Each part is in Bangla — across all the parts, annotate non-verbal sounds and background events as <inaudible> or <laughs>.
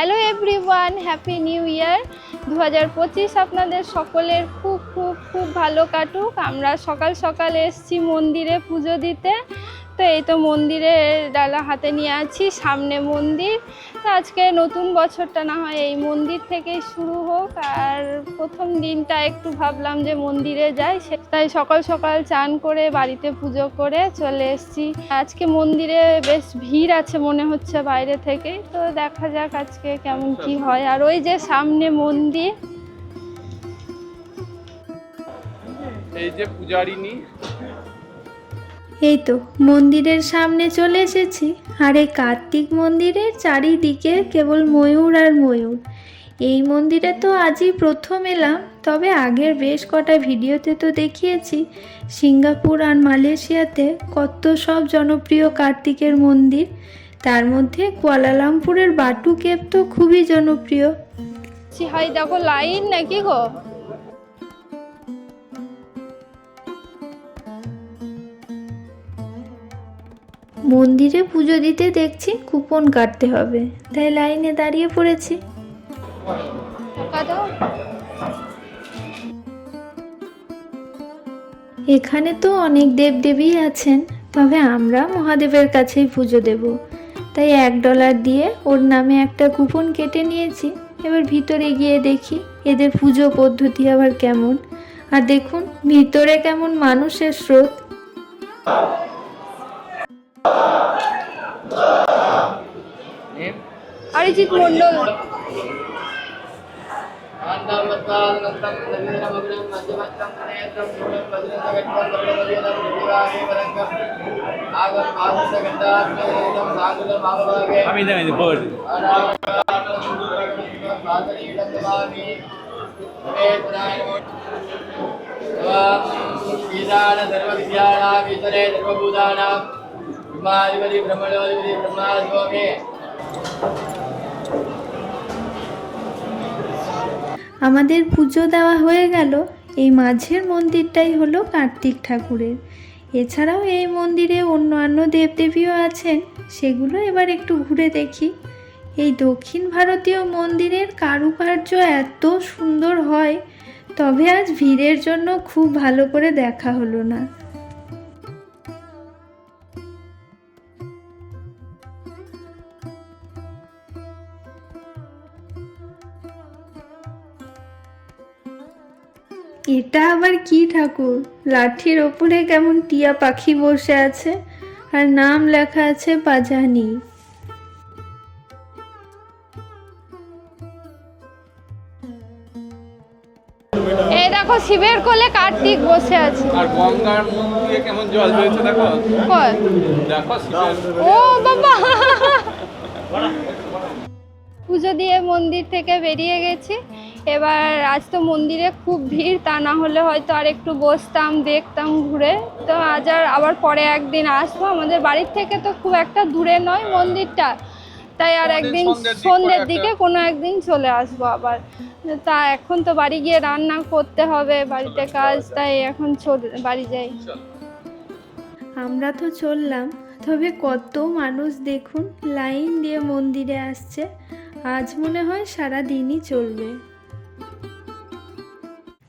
Hello everyone happy new year দু পঁচিশ আপনাদের সকলের খুব খুব খুব ভালো কাটুক। আমরা সকাল সকাল এসছি মন্দিরে পুজো দিতে। তো এই তো মন্দিরে ডালা হাতে নিয়ে আছি, সামনে মন্দির। তো আজকে নতুন বছরটা না হয় এই মন্দির থেকেই শুরু হোক। আর প্রথম দিনটা একটু ভাবলাম যে মন্দিরে যাই তাই সকাল সকাল চান করে বাড়িতে পুজো করে চলে এসেছি। আজকে মন্দিরে বেশ ভিড় আছে মনে হচ্ছে বাইরে থেকেই তো দেখা যাক আজকে কেমন কি হয়। আর ওই যে সামনে মন্দির। এই যে পূজারিনী এই তো মন্দিরের সামনে চলে এসেছি। আর কার্তিক মন্দিরের চারিদিকে কেবল ময়ূর আর ময়ূর। এই মন্দিরে তো আজই প্রথম এলাম, তবে আগের বেশ কটা ভিডিওতে তো দেখিয়েছি। সিঙ্গাপুর আর মালয়েশিয়াতে কত সব জনপ্রিয় কার্তিকের মন্দির। তার মধ্যে কুয়ালালামপুরের বাটু কেপ তো খুবই জনপ্রিয়। হাই দেখো লাইন নাকি গো? মন্দিরে পুজো দিতে দেখছি কুপন কাটতে হবে। তাই লাইনে দাঁড়িয়ে পড়েছি। এখানে তো অনেক দেবদেবী আছেন, তবে আমরা মহাদেবের কাছেই পুজো দেব। তাই এক ডলার দিয়ে ওর নামে একটা কুপন কেটে নিয়েছি। এবার ভিতরে গিয়ে দেখি এদের পুজো পদ্ধতি আবার কেমন। আর দেখুন, ভিতরে কেমন মানুষের স্রোত। অরিজিৎ মন্ডল আমি জানি বল ईशान सर्वविद्यानाम् ईश्वरे सर्वभूतानां ब्रह्माधिपति ब्रह्मणोधिपति ब्रह्मा स्वामी আমাদের পুজো দেওয়া হয়ে গেল এই মাঝের মন্দিরটাই হলো কার্তিক ঠাকুরের এছাড়াও এই মন্দিরে অন্যান্য দেবদেবীও আছেন সেগুলো এবার একটু ঘুরে দেখি এই দক্ষিণ ভারতীয় মন্দিরের কারুকার্য এত সুন্দর হয় তবে আজ ভিড়ের জন্য খুব ভালো করে দেখা হলো না এটা আবার কি ঠাকুর? লাঠির ওপরে কেমন টিয়া পাখি বসে আছে আর নাম লেখা আছে পাজানি। এই দেখো শিবের কোলে কার্তিক বসে আছে। আর গঙ্গার মুখ দিয়ে কেমন জল বেরোচ্ছে দেখো? দেখো শিবের ও বাবা! পুজো দিয়ে মন্দির থেকে বেরিয়ে গেছি। এবার আজ তো মন্দিরে খুব ভিড় তা না হলে হয়তো আর একটু বসতাম দেখতাম ঘুরে। তো আজ আর আবার পরে একদিন আসব। আমাদের বাড়ির থেকে তো খুব একটা দূরে নয় মন্দিরটা। তাই আর একদিন সন্ধ্যের দিক কোনো একদিন চলে আসব আবার। তা এখন তো বাড়ি গিয়ে রান্না করতে হবে বাড়িতে কাজ তাই এখন চল- বাড়ি যাই। আমরা তো চললাম তবে কত মানুষ দেখুন লাইন দিয়ে মন্দিরে আসছে। আজ মনে হয় সারা দিনই চলবে।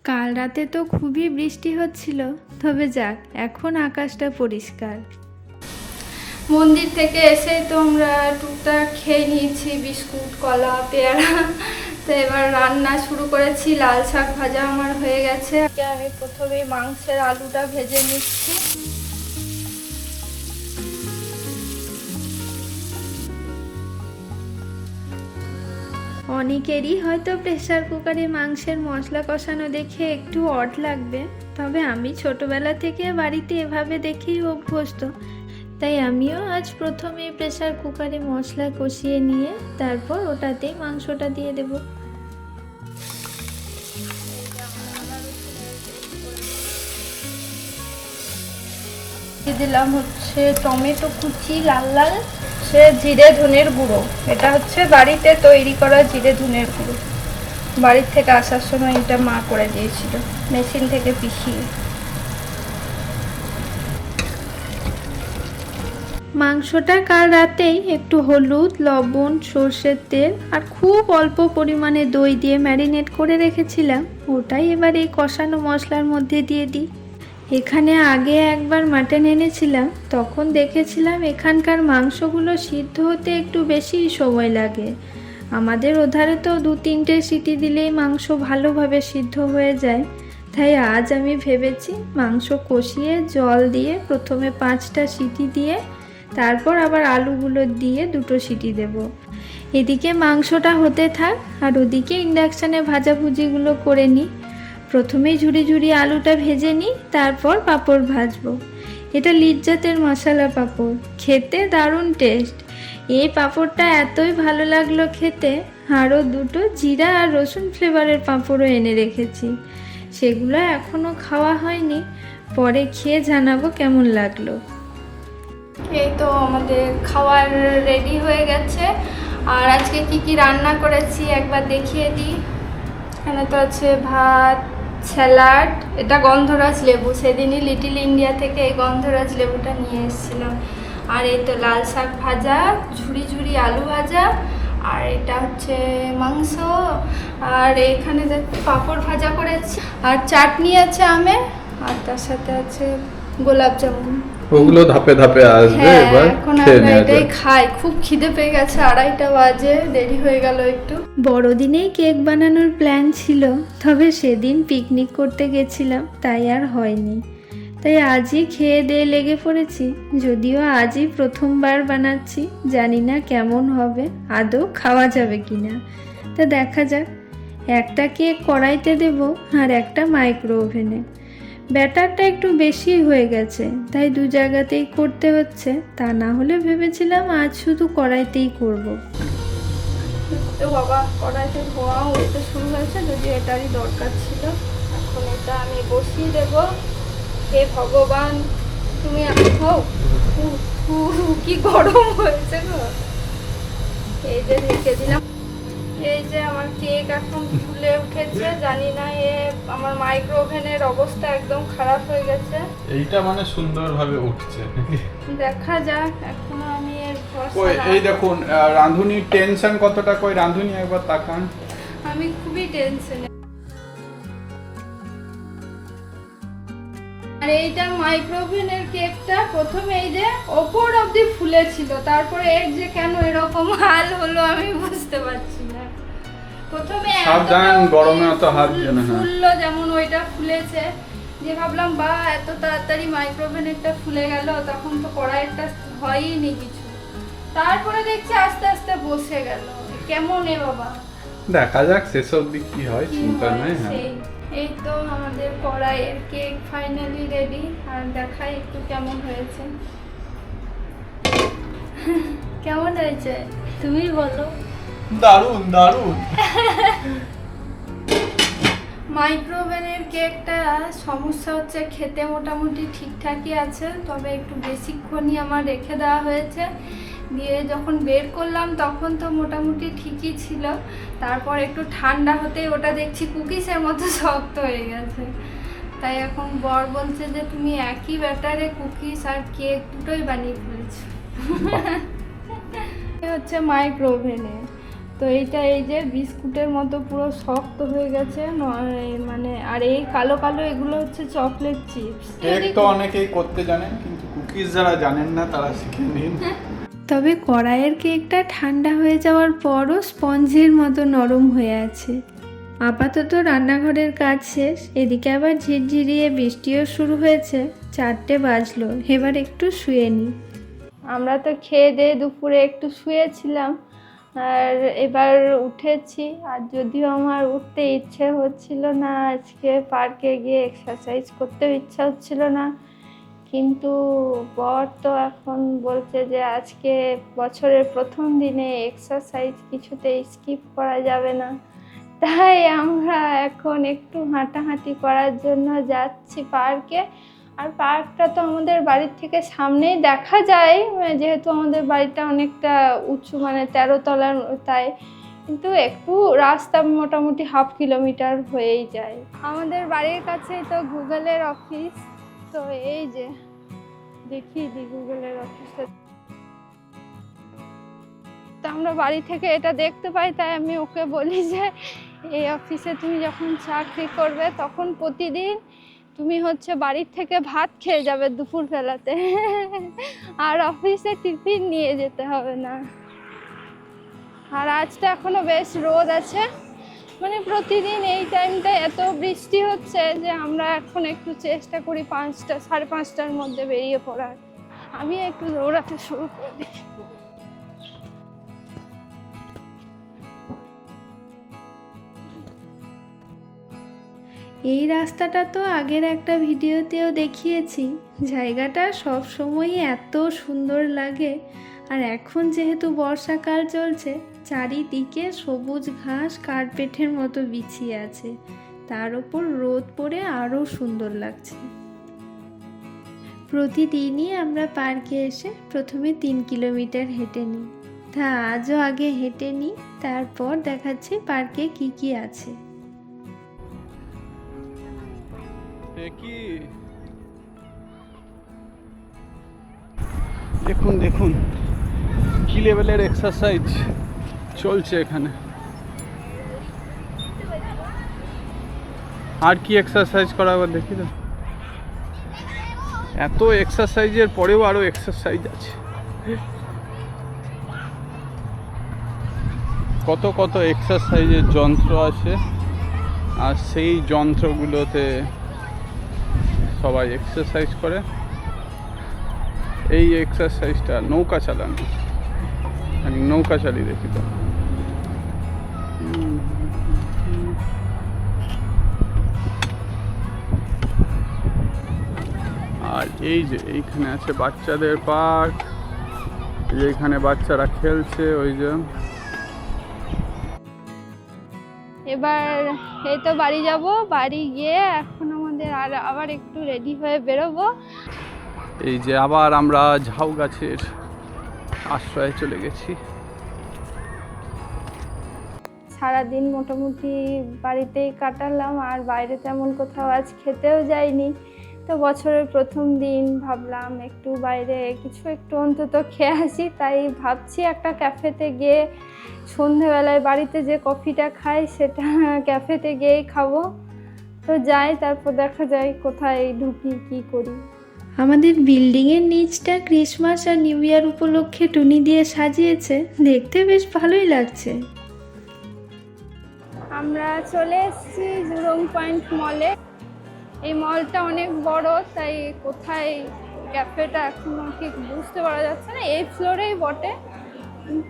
কাল রাতে তো খুবই বৃষ্টি হচ্ছিল। তবে যাক, এখন আকাশটা পরিষ্কার। মন্দির থেকে এসে তো আমরা টুকটাক খেয়ে নিয়েছি, বিস্কুট, কলা, পেয়ারা। তো এবার রান্না শুরু করেছি, লাল শাক ভাজা আমার হয়ে গেছে। আমি প্রথমে মাংসের আলুটা ভেজে নিচ্ছি। অনেকেরই হয়তো প্রেশার কুকারে মাংসের মশলা কষানো দেখে একটু অড লাগবে। তবে আমি ছোটবেলা থেকে বাড়িতে এভাবে দেখেই অভ্যস্ত। তাই আমিও আজ প্রথমে প্রেশার কুকারে মশলা কষিয়ে নিয়ে তারপর ওটাতেই মাংসটা দিয়ে দেব। দিয়ে দিলাম হচ্ছে টমেটো কুচি, লাল লাল, সে জিরে, ধনের গুঁড়ো। এটা হচ্ছে বাড়িতে তৈরি করা জিরে, ধনের গুঁড়ো। বাড়ির থেকে আসার সময় এটা মা করে দিয়েছিল, মেশিন থেকে পিষিয়ে। মাংসটা কাল রাতেই একটু হলুদ, লবণ, সর্ষের তেল আর খুব অল্প পরিমাণে দই দিয়ে ম্যারিনেট করে রেখেছিলাম। ওটাই এবার এই কষানো মশলার মধ্যে দিয়ে দিই। এখানে আগে একবার মাটন এনেছিলাম, তখন দেখেছিলাম এখানকার মাংসগুলো সিদ্ধ হতে একটু বেশি সময় লাগে। আমাদের ওধারে তো দু তিনটে সিটি দিলেই মাংস ভালোভাবে সিদ্ধ হয়ে যায়। তাই আজ আমি ভেবেছি মাংস কষিয়ে জল দিয়ে প্রথমে পাঁচটা সিটি দিয়ে, তারপর আবার আলুগুলো দিয়ে দুটো সিটি দেব। এদিকে মাংসটা হতে থাক, আর ওদিকে ইন্ডাকশানে ভাজাভুজিগুলো করে নিই। প্রথমেই ঝুড়ি ঝুড়ি আলুটা ভেজে নিই, তারপর পাঁপড় ভাজবো। এটা লিজ্জাতের মশলা পাঁপড়, খেতে দারুণ টেস্ট এই পাঁপড়টা এতই ভালো লাগল খেতে, আরও দুটো জিরা আর রসুন ফ্লেভারের পাঁপড়ও এনে রেখেছি। সেগুলো এখনও খাওয়া হয়নি, পরে খেয়ে জানাব কেমন লাগল। এই তো আমাদের খাওয়ার রেডি হয়ে গেছে। আর আজকে কি কি রান্না করেছি একবার দেখিয়ে দিই। এখানে তো আছে ভাত স্যালাড, এটা গন্ধরাজ লেবু, সেদিনই লিটিল ইন্ডিয়া থেকে এই গন্ধরাজ লেবুটা নিয়ে এসেছিলাম। আর এই তো লাল শাক ভাজা ঝুড়ি ঝুড়ি আলু ভাজা, আর এটা হচ্ছে মাংস, আর এখানে পাঁপড় ভাজা করেছি। আর চাটনি আছে আমে আর তার সাথে আছে গোলাপ জামুন। ওগুলো ধাপে ধাপে আসবে হ্যাঁ এবার এখন খেয়ে নেওয়া এটাই যাক। খাই। খুব খিদে পেয়ে গেছে আড়াইটা বাজে দেরি হয়ে গেল একটু। বড়দিনেই কেক বানানোর প্ল্যান ছিল তবে সেদিন পিকনিক করতে গেছিলাম তাই আর হয়নি। তাই আজই খেয়ে দিয়ে লেগে পড়েছি যদিও আজই প্রথমবার বানাচ্ছি জানি না কেমন হবে আদৌ খাওয়া যাবে কি না তা দেখা যাক একটা কেক কড়াইতে দেব আর একটা মাইক্রো ওভেনে ব্যাটারটা একটু বেশি হয়ে গেছে, তাই দু জায়গাতেই করতে হচ্ছে। তা না হলে ভেবেছিলাম আজ শুধু কড়াইতেই করব। বাবা, কড়াইতে ধোঁয়া উঠতে শুরু হয়েছে যদি এটারই দরকার ছিল। এখন এটা আমি বসিয়ে দেব। হে ভগবান, তুমি হোক কি গরম হয়েছে গো। এই যে রেখে দিলাম। এই যে আমার কেক এখন ফুলে উঠেছে জানি না এ আমার মাইক্রো ওভেনের অবস্থা একদম খারাপ হয়ে গেছে। এইটা মানে সুন্দরভাবে উঠছে। দেখা যাক এখনও আমি এর ওই এই দেখুন আহ, রাঁধুনির টেনশন কতটা? কই রাঁধুনি একবার তাকান। আমি খুবই টেনশনে আর এইটা মাইক্রোওভেনের কেকটা প্রথমে এই যে ওপর অবধি ফুলে ছিল তারপরে এর যে কেন এরকম হাল হলো আমি বুঝতে পারছি প্রথমে সাবধান, গরমে অত হাত যেন, হ্যাঁ। ফুললো যেমন ওইটা ফুলেছে। যে ভাবলাম বা এত তাড়াতাড়ি মাইক্রোওভেনেরটা ফুলে গেল তখন তো কড়াইয়েরটা হয়ই নি কিছু। তারপরে দেখছি আস্তে আস্তে বসে গেল। কেমন এ বাবা? দেখা যাক শেষ অব্দি কি হয় চিন্তা নেই হ্যাঁ। সেই। এই তো আমাদের কড়াইয়ের কেক ফাইনালি রেডি আর দেখাই একটু কেমন হয়েছে। <laughs> কেমন হয়েছে? তুমি বলো। দারুণ দারুণ <laughs> মাইক্রোওভেনের কেকটা সমস্যা হচ্ছে খেতে মোটামুটি ঠিকঠাকই আছে তবে একটু বেশিক্ষণই আমার রেখে দেওয়া হয়েছে। দিয়ে যখন বের করলাম তখন তো মোটামুটি ঠিকই ছিল তারপর একটু ঠান্ডা হতেই ওটা দেখছি কুকিসের মতো <laughs> শক্ত হয়ে গেছে। তাই এখন বর বলছে যে তুমি একই ব্যাটারে কুকিস আর কেক দুটোই বানিয়ে ফেলেছো। <laughs> হচ্ছে মাইক্রোওভেনে। তো এইটা এই যে বিস্কুটের মতো পুরো শক্ত হয়ে গেছে ন- মানে আর এই কালো কালো এগুলো হচ্ছে চকলেট চিপস। কেক তো অনেকেই করতে জানেন কিন্তু কুকিজ যারা জানেন না তারা শিখে নিন। তবে কড়াইয়ের কেকটা ঠান্ডা হয়ে যাওয়ার পরও স্পঞ্জের মতো নরম হয়ে আছে। আপাতত রান্নাঘরের কাজ শেষ এদিকে আবার ঝিরঝিরিয়ে বৃষ্টিও শুরু হয়েছে চারটে বাজলো এবার একটু শুয়ে নিই আমরা তো খেয়ে দিয়ে দুপুরে একটু শুয়েছিলাম আর এবার উঠেছি, আর যদিও আমার উঠতে ইচ্ছে হচ্ছিল না, আজকে পার্কে গিয়ে এক্সারসাইজ করতেও ইচ্ছা হচ্ছিল না। কিন্তু বর তো এখন বলছে যে আজকে বছরের প্রথম দিনে এক্সারসাইজ কিছুতে স্কিপ করা যাবে না। তাই আমরা এখন একটু হাঁটাহাঁটি করার জন্য যাচ্ছি পার্কে আর পার্কটা তো আমাদের বাড়ির থেকে সামনেই দেখা যায় যেহেতু আমাদের বাড়িটা অনেকটা উঁচু মানে তেরো তলার তাই। কিন্তু একটু রাস্তা মোটামুটি হাফ কিলোমিটার হয়েই যায়। আমাদের বাড়ির কাছেই তো গুগলের অফিস। তো এই যে দেখিয়ে দিই গুগলের অফিসটা। তো আমরা বাড়ি থেকে এটা দেখতে পাই, তাই আমি ওকে বলি যে, এই অফিসে তুমি যখন চাকরি করবে, তখন প্রতিদিন তুমি হচ্ছে বাড়ির থেকে ভাত খেয়ে যাবে দুপুর দুপুরবেলাতে আর অফিসে টিফিন নিয়ে যেতে হবে না। আর আজ তো এখনও বেশ রোদ আছে। মানে প্রতিদিন এই টাইমটায় এত বৃষ্টি হচ্ছে যে আমরা এখন একটু চেষ্টা করি পাঁচটা, সাড়ে পাঁচটার মধ্যে বেরিয়ে পড়ার। আমি একটু দৌড়াতে শুরু করে এই রাস্তাটা তো আগের একটা ভিডিওতেও দেখিয়েছি। জায়গাটা সব সময়ই এত সুন্দর লাগে। আর এখন যেহেতু বর্ষাকাল চলছে, চারিদিকে সবুজ ঘাস, কার্পেটের মতো বিছিয়ে আছে। তার ওপর রোদ পড়ে আরও সুন্দর লাগছে। প্রতিদিনই আমরা পার্কে এসে প্রথমে তিন কিলোমিটার হেঁটে নিই। তা আজও আগে হেঁটে নিই, তারপর দেখাচ্ছি পার্কে কি কি আছে। কি? দেখুন দেখুন। কি লেভেলের এক্সারসাইজ চলছে এখানে? আর কি এক্সারসাইজ করা আবার দেখি তো। এত এক্সারসাইজের পরেও আরও এক্সারসাইজ আছে। কত কত এক্সারসাইজের যন্ত্র আছে। আর সেই যন্ত্রগুলোতে সবাই এক্সারসাইজ করে। এই এক্সারসাইজটা নৌকা চালানো। আমি নৌকা চালিয়ে দেখি তো। আর এই যে এইখানে আছে বাচ্চাদের পার্ক। এইখানে বাচ্চারা খেলছে, ওই যে। এবার এই তো বাড়ি যাব। বাড়ি গিয়ে এখন আমাদের আর আবার একটু রেডি হয়ে বেরোবো। এই যে আবার আমরা ঝাউ গাছের আশ্রয়ে চলে গেছি। সারাদিন মোটামুটি বাড়িতেই কাটালাম আর বাইরে তেমন কোথাও আজ খেতেও যাইনি। তো বছরের প্রথম দিন ভাবলাম একটু বাইরে কিছু একটু অন্তত খেয়ে আসি তাই ভাবছি একটা ক্যাফেতে গিয়ে সন্ধেবেলায় বাড়িতে যে কফিটা খাই সেটা ক্যাফেতে গিয়েই খাব। তো যাই তারপর দেখা যায় কোথায় ঢুকি কি করি। আমাদের বিল্ডিংয়ের নিচটা ক্রিসমাস আর নিউ ইয়ার উপলক্ষে টুনি দিয়ে সাজিয়েছে। দেখতে বেশ ভালোই লাগছে। আমরা চলে এসেছি জুরং পয়েন্ট মলে। এই মলটা অনেক বড় তাই কোথায় ক্যাফেটা এখনও ঠিক বুঝতে পারা যাচ্ছে না। এই ফ্লোরেই বটে।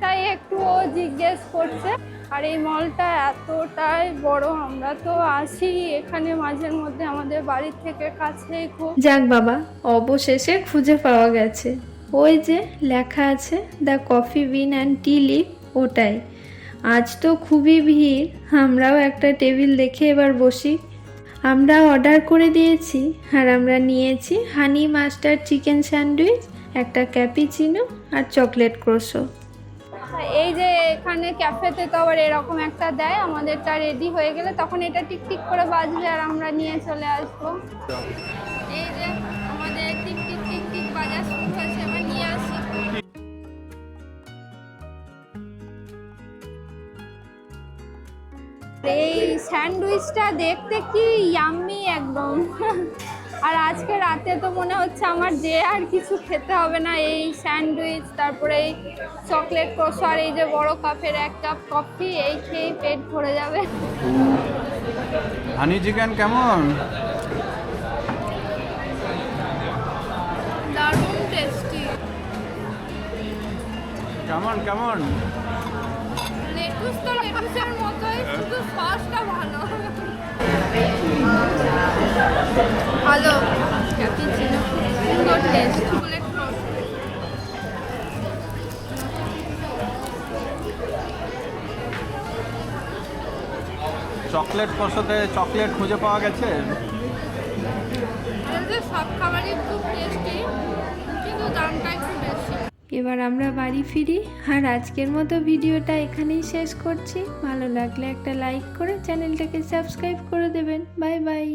তাই একটু ও জিজ্ঞেস করছে, আর এই মলটা এতটাই বড়, আমরা তো আসি এখানে মাঝের মধ্যে আমাদের বাড়ির থেকে কাছেই খুব। যাক বাবা, অবশেষে খুঁজে পাওয়া গেছে। ওই যে লেখা আছে, the coffee bean and tea leaf, ওটাই। আজ তো খুবই ভিড়, আমরাও একটা টেবিল দেখে এবার বসি। আমরা অর্ডার করে দিয়েছি, আর আমরা নিয়েছি হানি মাস্টার চিকেন স্যান্ডউইচ, একটা ক্যাপিচিনো আর চকলেট ক্রোসো। এই যে এখানে ক্যাফেতে তো আবার এরকম একটা দেয়, আমাদেরটা রেডি হয়ে গেলে তখন এটা টিক টিক করে বাজবে আর আমরা নিয়ে চলে আসব। এই যে আমাদের টিক টিক টিক টিক বাজা শুরু হয়েছে নিয়ে আসি। এই স্যান্ডউইচটা দেখতে কি ইয়াম্মি একদম। আর আজকে রাতে তো মনে হচ্ছে আমার যে আর কিছু খেতে হবে না এই স্যান্ডউইচ তারপরে এই চকলেট কোসো আর এই যে বড় কাপের এক কাপ কফি এই খেয়ে পেট ভরে যাবে। হানি চিকেন কেমন? দারুণ টেস্টি কেমন কেমন? লেটুস তো লেটুসের মতোই শুধু সসটা ভালো। সুন্দর টেস্ট চকলেট চকলেট কষাতে চকলেট খুঁজে পাওয়া গেছে? সব খাবারই খুব টেস্টি কিন্তু দামটা একটু এবার আমরা বাড়ি ফিরি। আর আজকের মতো ভিডিওটা এখানেই শেষ করছি। ভালো লাগলে একটা লাইক করে চ্যানেলটাকে সাবস্ক্রাইব করে দেবেন। Bye bye